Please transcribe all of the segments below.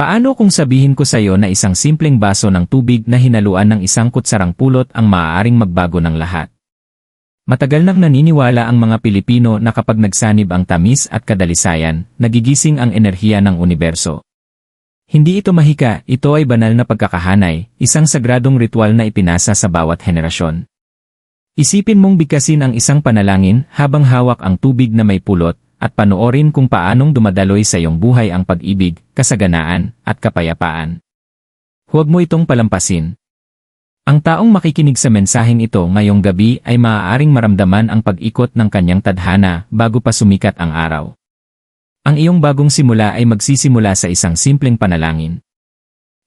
Paano kung sabihin ko sa iyo na isang simpleng baso ng tubig na hinaluan ng isang kutsarang pulot ang maaaring magbago ng lahat? Matagal nang naniniwala ang mga Pilipino na kapag nagsanib ang tamis at kadalisayan, nagigising ang enerhiya ng universo. Hindi ito mahika, ito ay banal na pagkakahanay, isang sagradong ritual na ipinasa sa bawat henerasyon. Isipin mong bigkasin ang isang panalangin habang hawak ang tubig na may pulot, at panoorin kung paanong dumadaloy sa iyong buhay ang pag-ibig, kasaganaan, at kapayapaan. Huwag mo itong palampasin. Ang taong makikinig sa mensaheng ito ngayong gabi ay maaaring maramdaman ang pag-ikot ng kanyang tadhana bago pa sumikat ang araw. Ang iyong bagong simula ay magsisimula sa isang simpleng panalangin.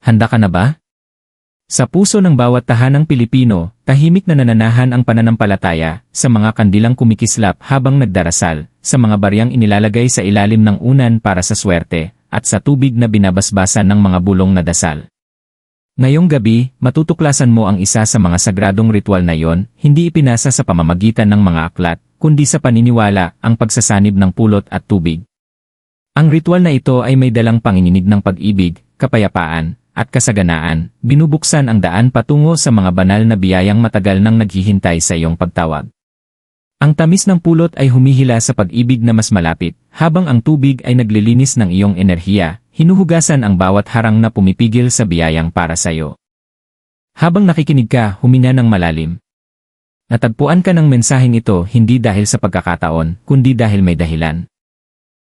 Handa ka na ba? Sa puso ng bawat tahanang Pilipino, tahimik na nananahan ang pananampalataya sa mga kandilang kumikislap habang nagdarasal, sa mga baryang inilalagay sa ilalim ng unan para sa swerte, at sa tubig na binabasbasan ng mga bulong na dasal. Ngayong gabi, matutuklasan mo ang isa sa mga sagradong ritual na yon, hindi ipinasa sa pamamagitan ng mga aklat, kundi sa paniniwala, ang pagsasanib ng pulot at tubig. Ang ritual na ito ay may dalang panginginig ng pag-ibig, kapayapaan, at kasaganaan, binubuksan ang daan patungo sa mga banal na biyayang matagal nang naghihintay sa iyong pagtawag. Ang tamis ng pulot ay humihila sa pag-ibig na mas malapit, habang ang tubig ay naglilinis ng iyong enerhiya, hinuhugasan ang bawat harang na pumipigil sa biyayang para sa iyo. Habang nakikinig ka, humina ng malalim. Natagpuan ka ng mensaheng ito hindi dahil sa pagkakataon, kundi dahil may dahilan.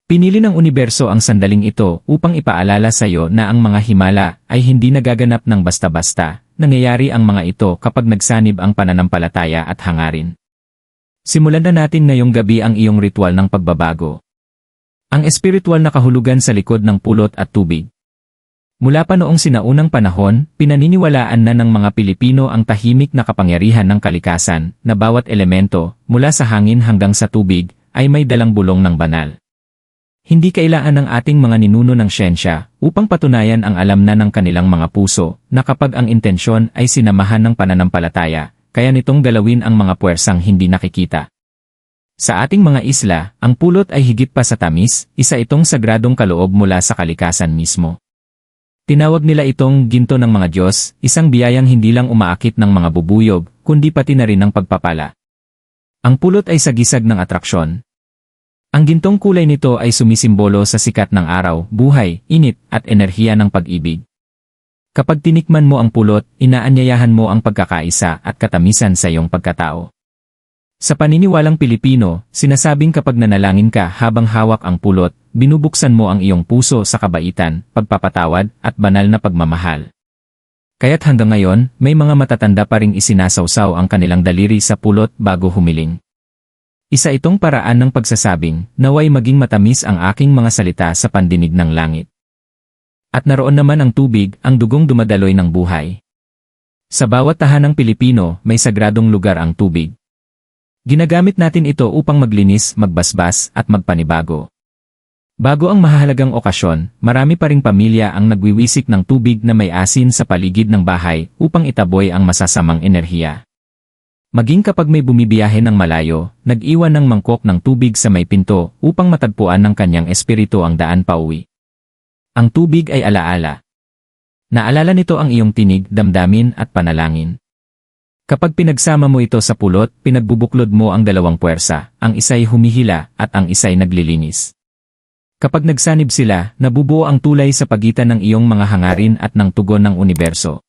Pinili ng universo ang sandaling ito upang ipaalala sa iyo na ang mga himala ay hindi nagaganap ng basta-basta, nangyayari ang mga ito kapag nagsanib ang pananampalataya at hangarin. Simulan na natin ngayong gabi ang iyong ritual ng pagbabago. Ang espiritual na kahulugan sa likod ng pulot at tubig. Mula pa noong sinaunang panahon, pinaniniwalaan na ng mga Pilipino ang tahimik na kapangyarihan ng kalikasan na bawat elemento, mula sa hangin hanggang sa tubig, ay may dalang bulong ng banal. Hindi kailangan ng ating mga ninuno ng siyensya upang patunayan ang alam na ng kanilang mga puso na kapag ang intensyon ay sinamahan ng pananampalataya, kaya nitong galawin ang mga puwersang hindi nakikita. Sa ating mga isla, ang pulot ay higit pa sa tamis, isa itong sagradong kaloob mula sa kalikasan mismo. Tinawag nila itong ginto ng mga Diyos, isang biyayang hindi lang umaakit ng mga bubuyog, kundi pati na rin ng pagpapala. Ang pulot ay sagisag ng atraksyon, ang gintong kulay nito ay sumisimbolo sa sikat ng araw, buhay, init, at enerhiya ng pag-ibig. Kapag tinikman mo ang pulot, inaanyayahan mo ang pagkakaisa at katamisan sa iyong pagkatao. Sa paniniwalang Pilipino, sinasabing kapag nanalangin ka habang hawak ang pulot, binubuksan mo ang iyong puso sa kabaitan, pagpapatawad, at banal na pagmamahal. Kaya't hanggang ngayon, may mga matatanda pa ring isinasawsaw ang kanilang daliri sa pulot bago humiling. Isa itong paraan ng pagsasabing, naway maging matamis ang aking mga salita sa pandinig ng langit. At naroon naman ang tubig, ang dugong dumadaloy ng buhay. Sa bawat tahanang Pilipino, may sagradong lugar ang tubig. Ginagamit natin ito upang maglinis, magbasbas, at magpanibago. Bago ang mahalagang okasyon, marami pa ring pamilya ang nagwiwisik ng tubig na may asin sa paligid ng bahay upang itaboy ang masasamang enerhiya. Maging kapag may bumibiyahe ng malayo, nag-iwan ng mangkok ng tubig sa may pinto upang matagpuan ng kanyang espiritu ang daan pauwi. Ang tubig ay alaala. Naalala nito ang iyong tinig, damdamin at panalangin. Kapag pinagsama mo ito sa pulot, pinagbubuklod mo ang dalawang puwersa, ang isa'y humihila at ang isa'y naglilinis. Kapag nagsanib sila, nabubuo ang tulay sa pagitan ng iyong mga hangarin at ng tugon ng universo.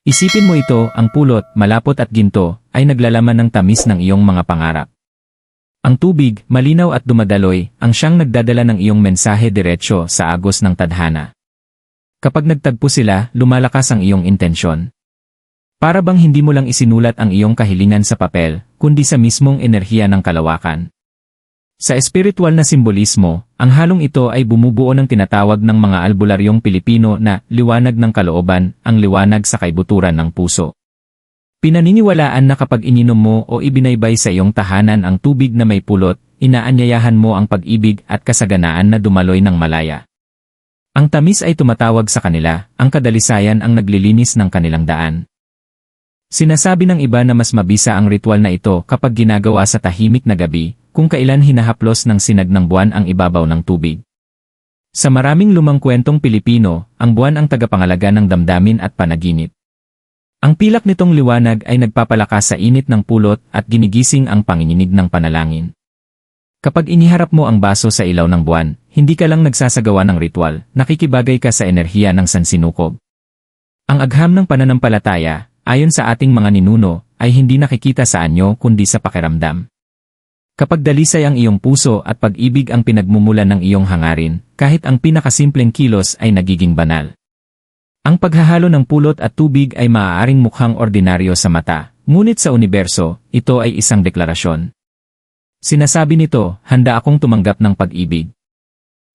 Isipin mo ito, ang pulot, malapot at ginto, ay naglalaman ng tamis ng iyong mga pangarap. Ang tubig, malinaw at dumadaloy, ang siyang nagdadala ng iyong mensahe diretsyo sa agos ng tadhana. Kapag nagtagpo sila, lumalakas ang iyong intensyon. Para bang hindi mo lang isinulat ang iyong kahilingan sa papel, kundi sa mismong enerhiya ng kalawakan. Sa espiritual na simbolismo, ang halong ito ay bumubuo ng tinatawag ng mga albularyong Pilipino na liwanag ng kalooban, ang liwanag sa kaibuturan ng puso. Pinaniniwalaan na kapag ininom mo o ibinaybay sa iyong tahanan ang tubig na may pulot, inaanyayahan mo ang pag-ibig at kasaganaan na dumaloy ng malaya. Ang tamis ay tumatawag sa kanila, ang kadalisayan ang naglilinis ng kanilang daan. Sinasabi ng iba na mas mabisa ang ritual na ito kapag ginagawa sa tahimik na gabi, kung kailan hinahaplos ng sinag ng buwan ang ibabaw ng tubig. Sa maraming lumang kwentong Pilipino, ang buwan ang tagapangalaga ng damdamin at panaginip. Ang pilak nitong liwanag ay nagpapalakas sa init ng pulot at ginigising ang panginginig ng panalangin. Kapag iniharap mo ang baso sa ilaw ng buwan, hindi ka lang nagsasagawa ng ritual, nakikibagay ka sa enerhiya ng sansinukob. Ang agham ng pananampalataya, ayon sa ating mga ninuno, ay hindi nakikita sa anyo kundi sa pakiramdam. Kapag dalisay ang iyong puso at pag-ibig ang pinagmumulan ng iyong hangarin, kahit ang pinakasimpleng kilos ay nagiging banal. Ang paghahalo ng pulot at tubig ay maaaring mukhang ordinaryo sa mata, ngunit sa universo, ito ay isang deklarasyon. Sinasabi nito, handa akong tumanggap ng pag-ibig.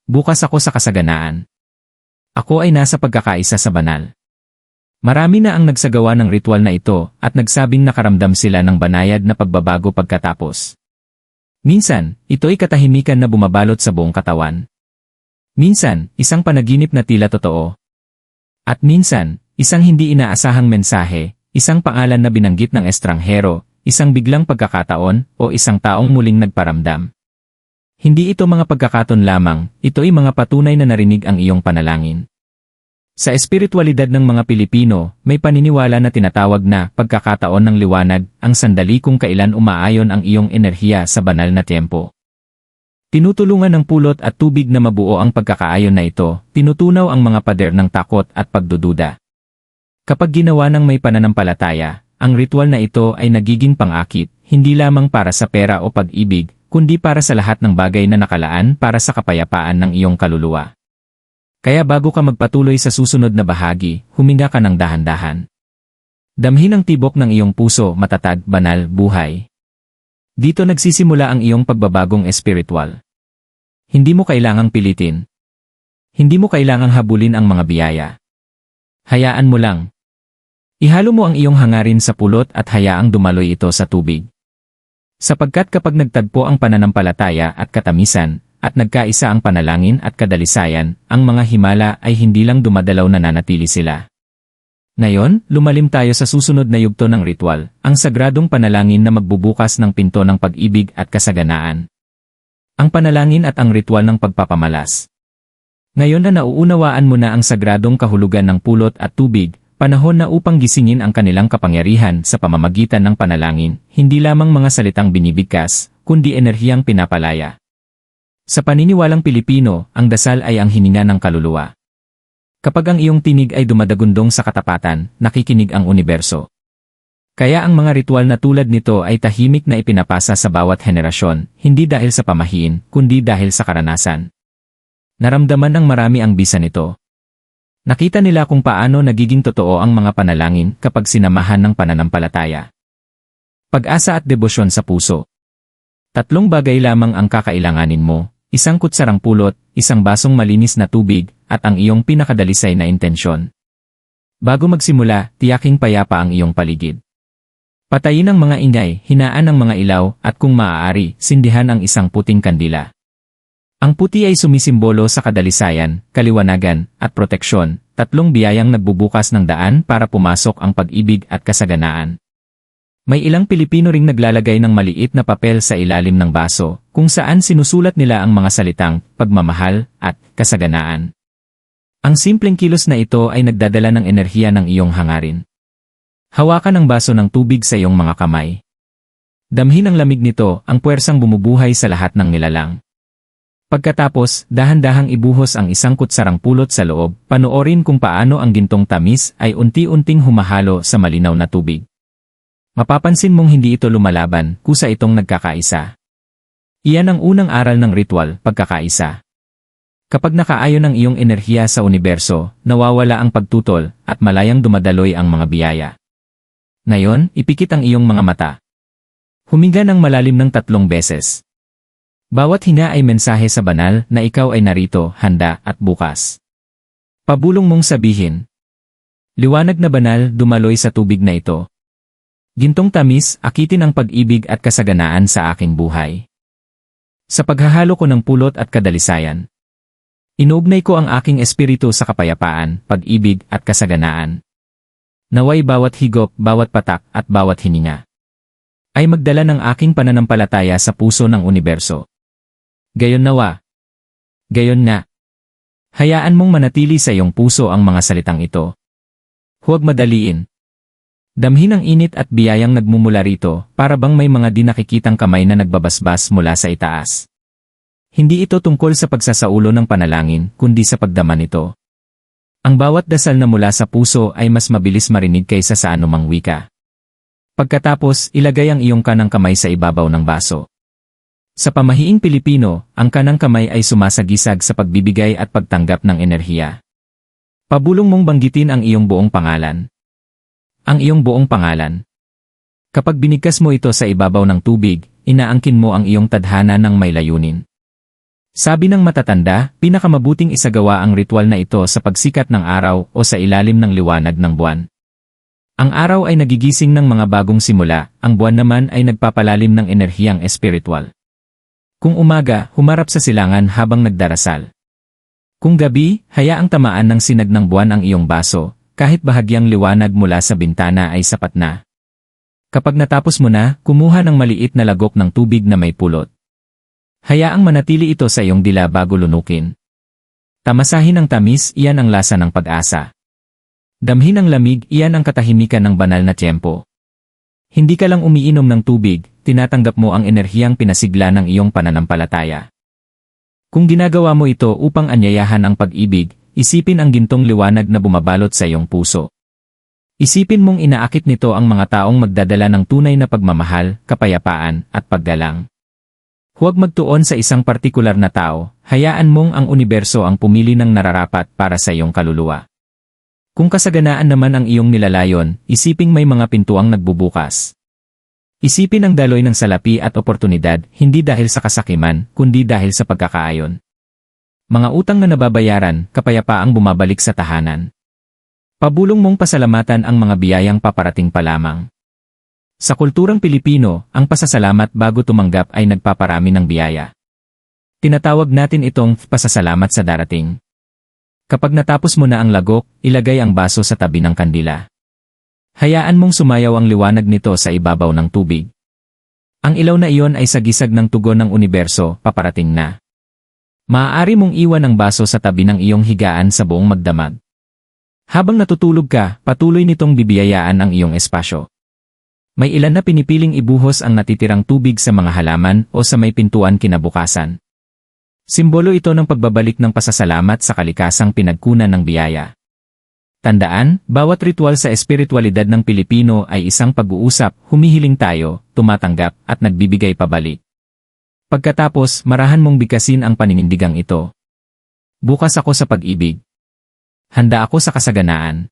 Bukas ako sa kasaganaan. Ako ay nasa pagkakaisa sa banal. Marami na ang nagsagawa ng ritual na ito at nagsabing nakaramdam sila ng banayad na pagbabago pagkatapos. Minsan, ito ay katahimikan na bumabalot sa buong katawan. Minsan, isang panaginip na tila totoo. At minsan, isang hindi inaasahang mensahe, isang pangalan na binanggit ng estranghero, isang biglang pagkakataon, o isang taong muling nagparamdam. Hindi ito mga pagkakaton lamang, ito ay mga patunay na narinig ang iyong panalangin. Sa espiritualidad ng mga Pilipino, may paniniwala na tinatawag na pagkakataon ng liwanag, ang sandali kung kailan umaayon ang iyong enerhiya sa banal na tempo. Tinutulungan ng pulot at tubig na mabuo ang pagkakaayon na ito, tinutunaw ang mga pader ng takot at pagdududa. Kapag ginawa ng may pananampalataya, ang ritual na ito ay nagiging pangakit, hindi lamang para sa pera o pag-ibig, kundi para sa lahat ng bagay na nakalaan para sa kapayapaan ng iyong kaluluwa. Kaya bago ka magpatuloy sa susunod na bahagi, huminga ka ng dahan-dahan. Damhin ang tibok ng iyong puso, matatag, banal, buhay. Dito nagsisimula ang iyong pagbabagong espiritual. Hindi mo kailangang pilitin. Hindi mo kailangang habulin ang mga biyaya. Hayaan mo lang. Ihalo mo ang iyong hangarin sa pulot at hayaang dumaloy ito sa tubig. Sapagkat kapag nagtagpo ang pananampalataya at katamisan, at nagkaisa ang panalangin at kadalisayan, ang mga himala ay hindi lang dumadalaw na nanatili sila. Ngayon, lumalim tayo sa susunod na yugto ng ritual, ang sagradong panalangin na magbubukas ng pinto ng pag-ibig at kasaganaan. Ang panalangin at ang ritual ng pagpapamalas. Ngayon na nauunawaan mo na ang sagradong kahulugan ng pulot at tubig, panahon na upang gisingin ang kanilang kapangyarihan sa pamamagitan ng panalangin, hindi lamang mga salitang binibigkas, kundi enerhiyang pinapalaya. Sa paniniwalang Pilipino, ang dasal ay ang hininga ng kaluluwa. Kapag ang iyong tinig ay dumadagundong sa katapatan, nakikinig ang universo. Kaya ang mga ritual na tulad nito ay tahimik na ipinapasa sa bawat henerasyon, hindi dahil sa pamahiin, kundi dahil sa karanasan. Naramdaman ng marami ang bisa nito. Nakita nila kung paano nagiging totoo ang mga panalangin kapag sinamahan ng pananampalataya. Pag-asa at debosyon sa puso. Tatlong bagay lamang ang kakailanganin mo, isang kutsarang pulot, isang basong malinis na tubig, at ang iyong pinakadalisay na intensyon. Bago magsimula, tiyaking payapa ang iyong paligid. Patayin ang mga ingay, hinaan ang mga ilaw, at kung maaari, sindihan ang isang puting kandila. Ang puti ay sumisimbolo sa kadalisayan, kaliwanagan, at proteksyon, tatlong biyayang nagbubukas ng daan para pumasok ang pag-ibig at kasaganaan. May ilang Pilipino ring naglalagay ng maliit na papel sa ilalim ng baso, kung saan sinusulat nila ang mga salitang pagmamahal at kasaganaan. Ang simpleng kilos na ito ay nagdadala ng enerhiya ng iyong hangarin. Hawakan ang baso ng tubig sa iyong mga kamay. Damhin ang lamig nito, ang puwersang bumubuhay sa lahat ng nilalang. Pagkatapos, dahan-dahang ibuhos ang isang kutsarang pulot sa loob, panoorin kung paano ang gintong tamis ay unti-unting humahalo sa malinaw na tubig. Mapapansin mong hindi ito lumalaban, kusa itong nagkakaisa. Iyan ang unang aral ng ritual, pagkakaisa. Kapag nakaayon ang iyong enerhiya sa universo, nawawala ang pagtutol, at malayang dumadaloy ang mga biyaya. Ngayon, ipikit ang iyong mga mata. Huminga ng malalim ng tatlong beses. Bawat hinga ay mensahe sa banal na ikaw ay narito, handa, at bukas. Pabulong mong sabihin. Liwanag na banal dumaloy sa tubig na ito, Gintong tamis, akitin ang pag-ibig at kasaganaan sa aking buhay. Sa paghahalo ko ng pulot at kadalisayan. Inuugnay ko ang aking espiritu sa kapayapaan, pag-ibig at kasaganaan. Naway bawat higop, bawat patak at bawat hininga ay magdala ng aking pananampalataya sa puso ng universo. Gayon nawa. Gayon nga. Hayaan mong manatili sa iyong puso ang mga salitang ito. Huwag madaliin. Damhin ang init at biyayang nagmumula rito, para bang may mga di nakikitang kamay na nagbabasbas mula sa itaas. Hindi ito tungkol sa pagsasaulo ng panalangin, kundi sa pagdaman nito. Ang bawat dasal na mula sa puso ay mas mabilis marinig kaysa sa anumang wika. Pagkatapos, ilagay ang iyong kanang kamay sa ibabaw ng baso. Sa pamahiing Pilipino, ang kanang kamay ay sumasagisag sa pagbibigay at pagtanggap ng enerhiya. Pabulong mong banggitin ang iyong buong pangalan. Ang iyong buong pangalan. Kapag binigkas mo ito sa ibabaw ng tubig, inaangkin mo ang iyong tadhana ng may layunin. Sabi ng matatanda, pinakamabuting isagawa ang ritual na ito sa pagsikat ng araw o sa ilalim ng liwanag ng buwan. Ang araw ay nagigising ng mga bagong simula, ang buwan naman ay nagpapalalim ng enerhiyang espiritual. Kung umaga, humarap sa silangan habang nagdarasal. Kung gabi, hayaang tamaan ng sinag ng buwan ang iyong baso, kahit bahagyang liwanag mula sa bintana ay sapat na. Kapag natapos mo na, kumuha ng maliit na lagok ng tubig na may pulot. Hayaang manatili ito sa iyong dila bago lunukin. Tamasahin ang tamis, iyan ang lasa ng pag-asa. Damhin ang lamig, iyan ang katahimikan ng banal na tiyempo. Hindi ka lang umiinom ng tubig, tinatanggap mo ang enerhiyang pinasigla ng iyong pananampalataya. Kung ginagawa mo ito upang anyayahan ang pag-ibig, isipin ang gintong liwanag na bumabalot sa iyong puso. Isipin mong inaakit nito ang mga taong magdadala ng tunay na pagmamahal, kapayapaan, at paggalang. Huwag magtuon sa isang partikular na tao, hayaan mong ang universo ang pumili ng nararapat para sa iyong kaluluwa. Kung kasaganaan naman ang iyong nilalayon, isiping may mga pintuang nagbubukas. Isipin ang daloy ng salapi at oportunidad hindi dahil sa kasakiman, kundi dahil sa pagkakaayon. Mga utang na nababayaran, kapayapaang bumabalik sa tahanan. Pabulong mong pasalamatan ang mga biyayang paparating pa lamang. Sa kulturang Pilipino, ang pasasalamat bago tumanggap ay nagpaparami ng biyaya. Tinatawag natin itong pasasalamat sa darating. Kapag natapos mo na ang lagok, ilagay ang baso sa tabi ng kandila. Hayaan mong sumayaw ang liwanag nito sa ibabaw ng tubig. Ang ilaw na iyon ay sagisag ng tugon ng universo, paparating na. Maaari mong iwan ang baso sa tabi ng iyong higaan sa buong magdamag. Habang natutulog ka, patuloy nitong bibiyayaan ang iyong espasyo. May ilan na pinipiling ibuhos ang natitirang tubig sa mga halaman o sa may pintuan kinabukasan. Simbolo ito ng pagbabalik ng pasasalamat sa kalikasang pinagkunan ng biyaya. Tandaan, bawat ritual sa espiritualidad ng Pilipino ay isang pag-uusap, humihiling tayo, tumatanggap, at nagbibigay pabalik. Pagkatapos, marahan mong bigkasin ang paninindigang ito. Bukas ako sa pag-ibig. Handa ako sa kasaganaan.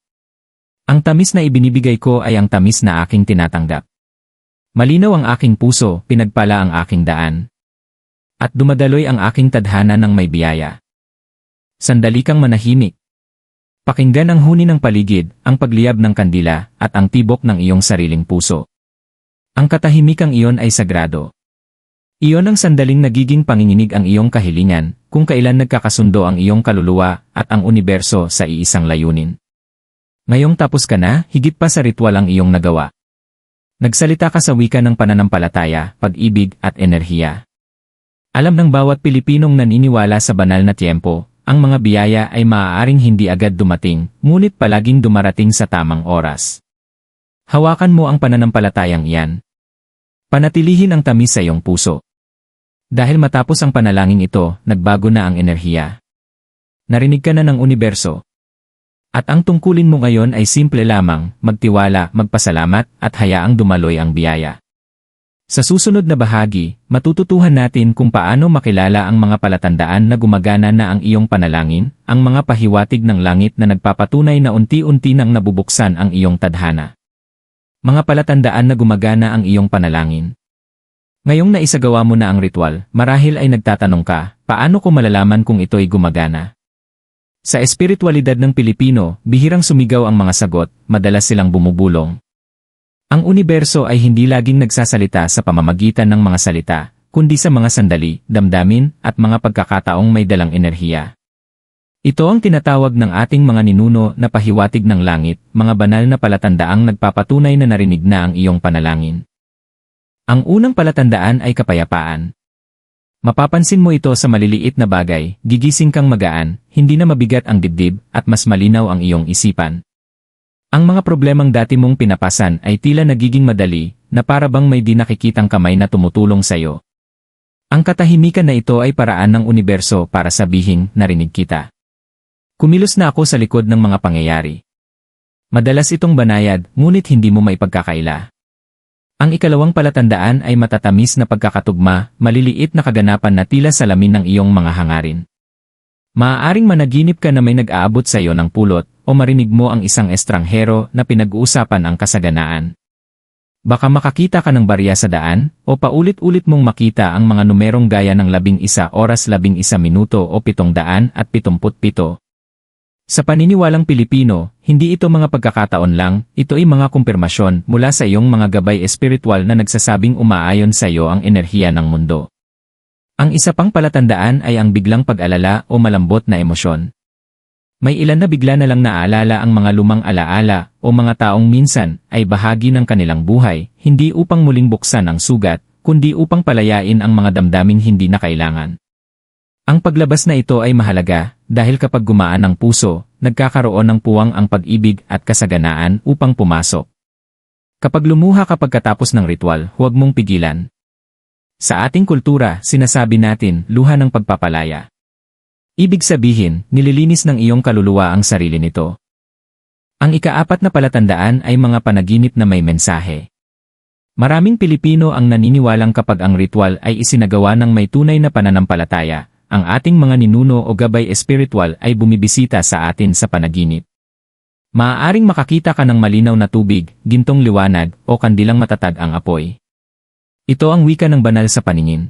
Ang tamis na ibinibigay ko ay ang tamis na aking tinatanggap. Malinaw ang aking puso, pinagpala ang aking daan. At dumadaloy ang aking tadhana ng may biyaya. Sandali kang manahimik. Pakinggan ang huni ng paligid, ang pagliyab ng kandila, at ang tibok ng iyong sariling puso. Ang katahimikang iyon ay sagrado. Iyon ang sandaling nagiging panginginig ang iyong kahilingan, kung kailan nagkakasundo ang iyong kaluluwa at ang universo sa iisang layunin. Ngayong tapos ka na, higit pa sa ritual ang iyong nagawa. Nagsalita ka sa wika ng pananampalataya, pag-ibig, at enerhiya. Alam ng bawat Pilipinong naniniwala sa banal na tiempo, ang mga biyaya ay maaaring hindi agad dumating, ngunit palaging dumarating sa tamang oras. Hawakan mo ang pananampalatayang iyan. Panatilihin ang tamis sa iyong puso. Dahil matapos ang panalangin ito, nagbago na ang enerhiya. Narinig ka na ng universo, at ang tungkulin mo ngayon ay simple lamang, magtiwala, magpasalamat, at hayaang dumaloy ang biyaya. Sa susunod na bahagi, matututuhan natin kung paano makilala ang mga palatandaan na gumagana na ang iyong panalangin, ang mga pahiwatig ng langit na nagpapatunay na unti-unti nang nabubuksan ang iyong tadhana. Mga palatandaan na gumagana ang iyong panalangin. Ngayong naisagawa mo na ang ritual, marahil ay nagtatanong ka, paano ko malalaman kung ito'y gumagana? Sa espiritualidad ng Pilipino, bihirang sumigaw ang mga sagot, madalas silang bumubulong. Ang universo ay hindi laging nagsasalita sa pamamagitan ng mga salita, kundi sa mga sandali, damdamin, at mga pagkakataong may dalang enerhiya. Ito ang tinatawag ng ating mga ninuno na pahiwatig ng langit, mga banal na palatandaang nagpapatunay na narinig na ang iyong panalangin. Ang unang palatandaan ay kapayapaan. Mapapansin mo ito sa maliliit na bagay, gigising kang magaan, hindi na mabigat ang dibdib, at mas malinaw ang iyong isipan. Ang mga problemang dati mong pinapasan ay tila nagiging madali, na para bang may di nakikitang kamay na tumutulong sa'yo. Ang katahimikan na ito ay paraan ng universo para sabihin, narinig kita. Kumilos na ako sa likod ng mga pangyayari. Madalas itong banayad, ngunit hindi mo maipagkakaila. Ang ikalawang palatandaan ay matatamis na pagkakatugma, maliliit na kaganapan na tila salamin ng iyong mga hangarin. Maaaring managinip ka na may nag-aabot sa iyo ng pulot, o marinig mo ang isang estranghero na pinag-uusapan ang kasaganaan. Baka makakita ka ng barya sa daan, o paulit-ulit mong makita ang mga numerong gaya ng labing isa oras labing isa minuto o pitong daan at pitumput pito. Sa paniniwalang Pilipino, hindi ito mga pagkakataon lang, ito ay mga kumpirmasyon mula sa iyong mga gabay espiritual na nagsasabing umaayon sa iyo ang enerhiya ng mundo. Ang isa pang palatandaan ay ang biglang pag-alala o malambot na emosyon. May ilan na bigla na lang naaalala ang mga lumang alaala o mga taong minsan ay bahagi ng kanilang buhay, hindi upang muling buksan ang sugat, kundi upang palayain ang mga damdaming hindi na kailangan. Ang paglabas na ito ay mahalaga dahil kapag gumaan ang puso, nagkakaroon ng puwang ang pag-ibig at kasaganaan upang pumasok. Kapag lumuha ka pagkatapos ng ritual, huwag mong pigilan. Sa ating kultura, sinasabi natin, luha ng pagpapalaya. Ibig sabihin, nililinis ng iyong kaluluwa ang sarili nito. Ang ikaapat na palatandaan ay mga panaginip na may mensahe. Maraming Pilipino ang naniniwalang kapag ang ritual ay isinagawa ng may tunay na pananampalataya, ang ating mga ninuno o gabay espiritual ay bumibisita sa atin sa panaginip. Maaaring makakita ka ng malinaw na tubig, gintong liwanag, o kandilang matatag ang apoy. Ito ang wika ng banal sa paningin.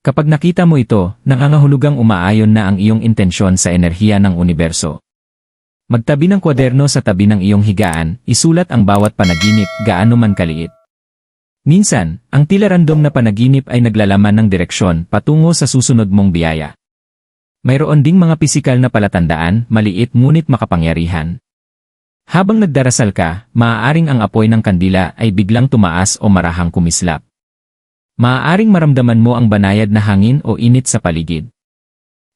Kapag nakita mo ito, nangangahulugang umaayon na ang iyong intensyon sa enerhiya ng universo. Magtabi ng kwaderno sa tabi ng iyong higaan, isulat ang bawat panaginip gaano man kaliit. Minsan, ang tila random na panaginip ay naglalaman ng direksyon patungo sa susunod mong biyaya. Mayroon ding mga pisikal na palatandaan, maliit ngunit makapangyarihan. Habang nagdarasal ka, maaaring ang apoy ng kandila ay biglang tumaas o marahang kumislap. Maaaring maramdaman mo ang banayad na hangin o init sa paligid.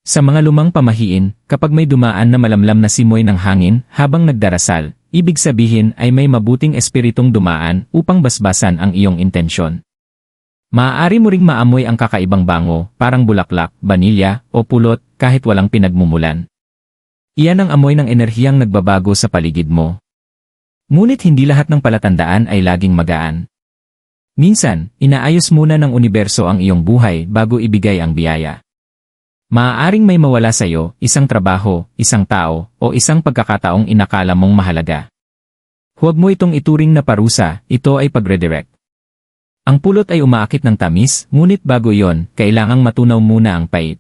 Sa mga lumang pamahiin, kapag may dumaan na malamlam na simoy ng hangin habang nagdarasal, Ibig sabihin ay may mabuting espiritong dumaan upang basbasan ang iyong intensyon. Maaari mo ring maamoy ang kakaibang bango, parang bulaklak, banilya, o pulot, kahit walang pinagmumulan. Iyan ang amoy ng enerhiyang nagbabago sa paligid mo. Ngunit hindi lahat ng palatandaan ay laging magaan. Minsan, inaayos muna ng universo ang iyong buhay bago ibigay ang biyaya. Maaaring may mawala sa iyo, isang trabaho, isang tao, o isang pagkakataong inakala mong mahalaga. Huwag mo itong ituring na parusa, ito ay pagredirect. Ang pulot ay umaakit ng tamis, ngunit bago yon, kailangang matunaw muna ang pait.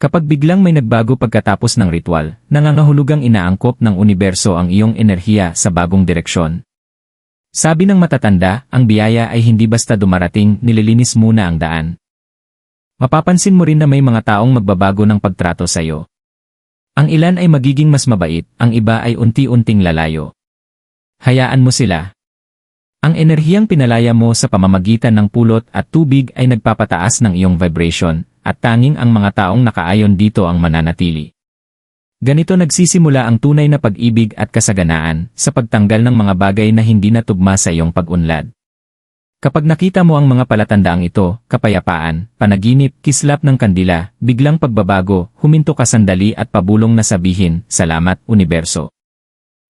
Kapag biglang may nagbago pagkatapos ng ritual, nangangahulugang inaangkop ng universo ang iyong enerhiya sa bagong direksyon. Sabi ng matatanda, ang biyaya ay hindi basta dumarating, nililinis muna ang daan. Mapapansin mo rin na may mga taong magbabago ng pagtrato sa iyo. Ang ilan ay magiging mas mabait, ang iba ay unti-unting lalayo. Hayaan mo sila. Ang enerhiyang pinalaya mo sa pamamagitan ng pulot at tubig ay nagpapataas ng iyong vibration, at tanging ang mga taong nakaayon dito ang mananatili. Ganito nagsisimula ang tunay na pag-ibig at kasaganaan sa pagtanggal ng mga bagay na hindi natugma sa iyong pag-unlad. Kapag nakita mo ang mga palatandaang ito, kapayapaan, panaginip, kislap ng kandila, biglang pagbabago, huminto ka sandali at pabulong na sabihin, Salamat, Universo.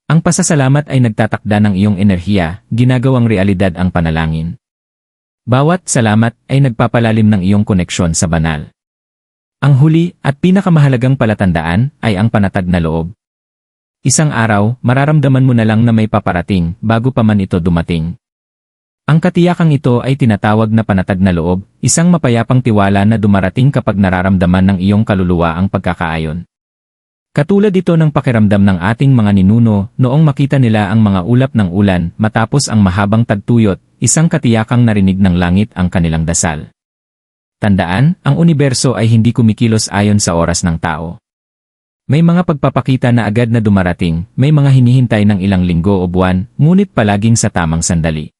Ang pasasalamat ay nagtatakda ng iyong enerhiya, ginagawang realidad ang panalangin. Bawat salamat ay nagpapalalim ng iyong koneksyon sa banal. Ang huli at pinakamahalagang palatandaan ay ang panatag na loob. Isang araw, mararamdaman mo na lang na may paparating bago pa man ito dumating. Ang katiyakang ito ay tinatawag na panatag na loob, isang mapayapang tiwala na dumarating kapag nararamdaman ng iyong kaluluwa ang pagkakaayon. Katulad ito ng pakiramdam ng ating mga ninuno noong makita nila ang mga ulap ng ulan matapos ang mahabang tagtuyot, isang katiyakang narinig ng langit ang kanilang dasal. Tandaan, ang universo ay hindi kumikilos ayon sa oras ng tao. May mga pagpapakita na agad na dumarating, may mga hinihintay ng ilang linggo o buwan, ngunit palaging sa tamang sandali.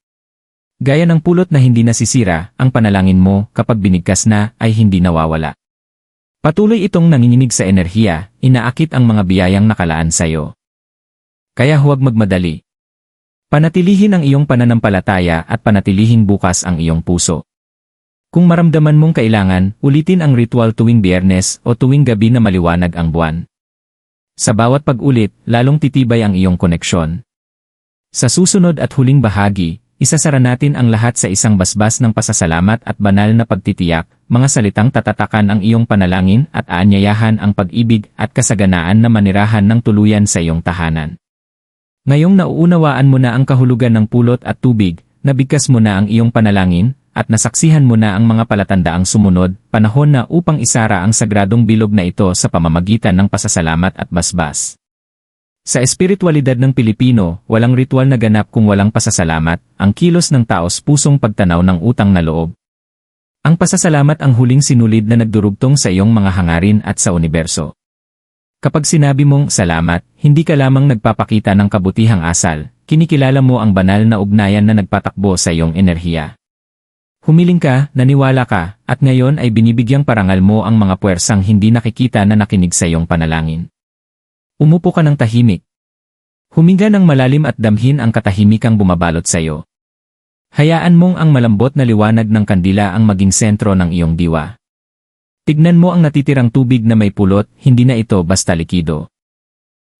Gaya ng pulot na hindi nasisira, ang panalangin mo kapag binigkas na ay hindi nawawala. Patuloy itong nanginginig sa enerhiya, inaakit ang mga biyayang nakalaan sa iyo. Kaya huwag magmadali. Panatilihin ang iyong pananampalataya at panatilihin bukas ang iyong puso. Kung maramdaman mong kailangan, ulitin ang ritual tuwing biyernes o tuwing gabi na maliwanag ang buwan. Sa bawat pag-ulit, lalong titibay ang iyong koneksyon. Sa susunod at huling bahagi, isasara natin ang lahat sa isang basbas ng pasasalamat at banal na pagtitiyak, mga salitang tatatakan ang iyong panalangin at aanyayahan ang pag-ibig at kasaganaan na manirahan ng tuluyan sa iyong tahanan. Ngayong nauunawaan mo na ang kahulugan ng pulot at tubig, nabigkas mo na ang iyong panalangin, at nasaksihan mo na ang mga palatandaang sumunod, panahon na upang isara ang sagradong bilog na ito sa pamamagitan ng pasasalamat at basbas. Sa espiritualidad ng Pilipino, walang ritual na ganap kung walang pasasalamat, ang kilos ng taos pusong pagtanaw ng utang na loob. Ang pasasalamat ang huling sinulid na nagdurugtong sa iyong mga hangarin at sa universo. Kapag sinabi mong salamat, hindi ka lamang nagpapakita ng kabutihang asal, kinikilala mo ang banal na ugnayan na nagpatakbo sa iyong enerhiya. Humiling ka, naniwala ka, at ngayon ay binibigyang parangal mo ang mga puwersang hindi nakikita na nakinig sa iyong panalangin. Umupo ka ng tahimik. Huminga ng malalim at damhin ang katahimikang bumabalot sa iyo. Hayaan mong ang malambot na liwanag ng kandila ang maging sentro ng iyong diwa. Tignan mo ang natitirang tubig na may pulot, hindi na ito basta likido.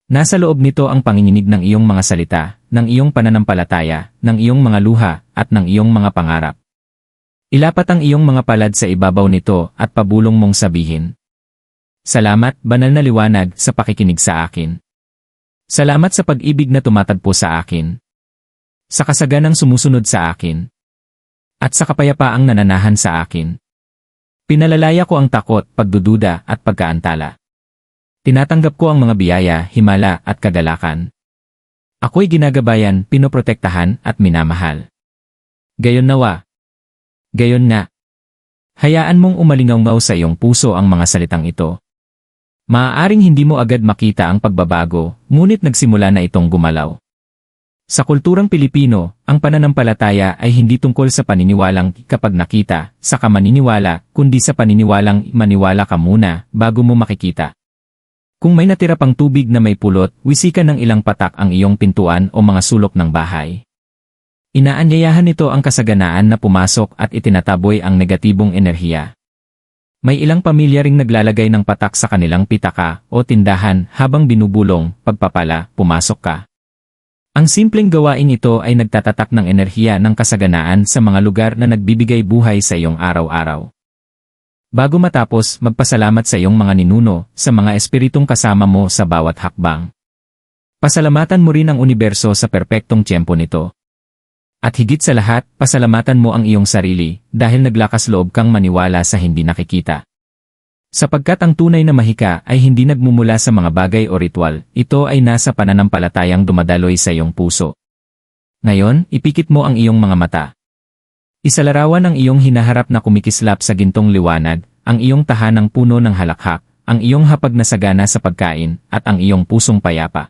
Nasa loob nito ang panginginig ng iyong mga salita, ng iyong pananampalataya, ng iyong mga luha, at ng iyong mga pangarap. Ilapat ang iyong mga palad sa ibabaw nito at pabulong mong sabihin. Salamat, banal na liwanag, sa pakikinig sa akin. Salamat sa pag-ibig na tumatagpo sa akin. Sa kasaganang sumusunod sa akin. At sa kapayapaang nananahan sa akin. Pinalalaya ko ang takot, pagdududa, at pagkaantala. Tinatanggap ko ang mga biyaya, himala, at kagalakan. Ako'y ginagabayan, pinoprotektahan, at minamahal. Gayon nawa, Gayon nga. Hayaan mong umalingaw sa iyong puso ang mga salitang ito. Maaaring hindi mo agad makita ang pagbabago, ngunit nagsimula na itong gumalaw. Sa kulturang Pilipino, ang pananampalataya ay hindi tungkol sa paniniwalang kapag nakita, sa kamaniniwala, kundi sa paniniwalang maniwala ka muna bago mo makikita. Kung may natira pang tubig na may pulot, wisikan ng ilang patak ang iyong pintuan o mga sulok ng bahay. Inaanyayahan nito ang kasaganaan na pumasok at itinataboy ang negatibong enerhiya. May ilang pamilya ring naglalagay ng patak sa kanilang pitaka o tindahan habang binubulong, pagpapala, pumasok ka. Ang simpleng gawain ito ay nagtatatak ng enerhiya ng kasaganaan sa mga lugar na nagbibigay buhay sa iyong araw-araw. Bago matapos, magpasalamat sa iyong mga ninuno, sa mga espiritong kasama mo sa bawat hakbang. Pasalamatan mo rin ang universo sa perpektong tiyempo nito. At higit sa lahat, pasalamatan mo ang iyong sarili dahil naglakas loob kang maniwala sa hindi nakikita. Sapagkat ang tunay na mahika ay hindi nagmumula sa mga bagay o ritual, ito ay nasa pananampalatayang dumadaloy sa iyong puso. Ngayon, ipikit mo ang iyong mga mata. Isalarawan ang iyong hinaharap na kumikislap sa gintong liwanag, ang iyong tahanang puno ng halakhak, ang iyong hapag na sagana sa pagkain, at ang iyong pusong payapa.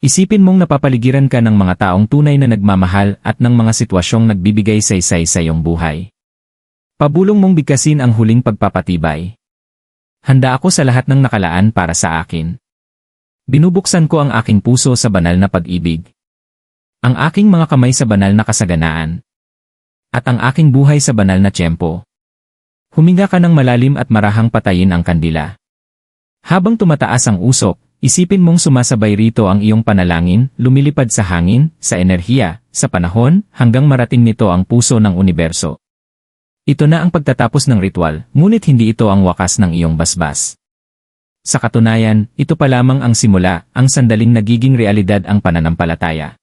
Isipin mong napapaligiran ka ng mga taong tunay na nagmamahal at ng mga sitwasyong nagbibigay saysay sa iyong buhay. Pabulong mong bigkasin ang huling pagpapatibay. Handa ako sa lahat ng nakalaan para sa akin. Binubuksan ko ang aking puso sa banal na pag-ibig. Ang aking mga kamay sa banal na kasaganaan. At ang aking buhay sa banal na tiyempo. Huminga ka ng malalim at marahang patayin ang kandila. Habang tumataas ang usok, Isipin mong sumasabay rito ang iyong panalangin, lumilipad sa hangin, sa enerhiya, sa panahon, hanggang marating nito ang puso ng universo. Ito na ang pagtatapos ng ritual, ngunit hindi ito ang wakas ng iyong basbas. Sa katunayan, ito pa lamang ang simula, ang sandaling nagiging realidad ang pananampalataya.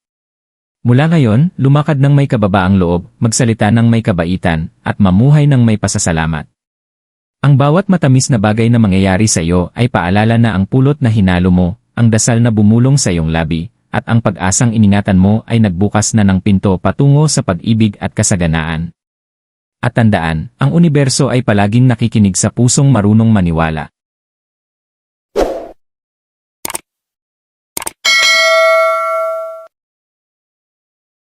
Mula ngayon, lumakad ng may kababaang loob, magsalita ng may kabaitan, at mamuhay ng may pasasalamat. Ang bawat matamis na bagay na mangyayari sa iyo ay paalala na ang pulot na hinalo mo, ang dasal na bumulong sa iyong labi, at ang pag-asang iningatan mo ay nagbukas na ng pinto patungo sa pag-ibig at kasaganaan. At tandaan, ang universo ay palaging nakikinig sa pusong marunong maniwala.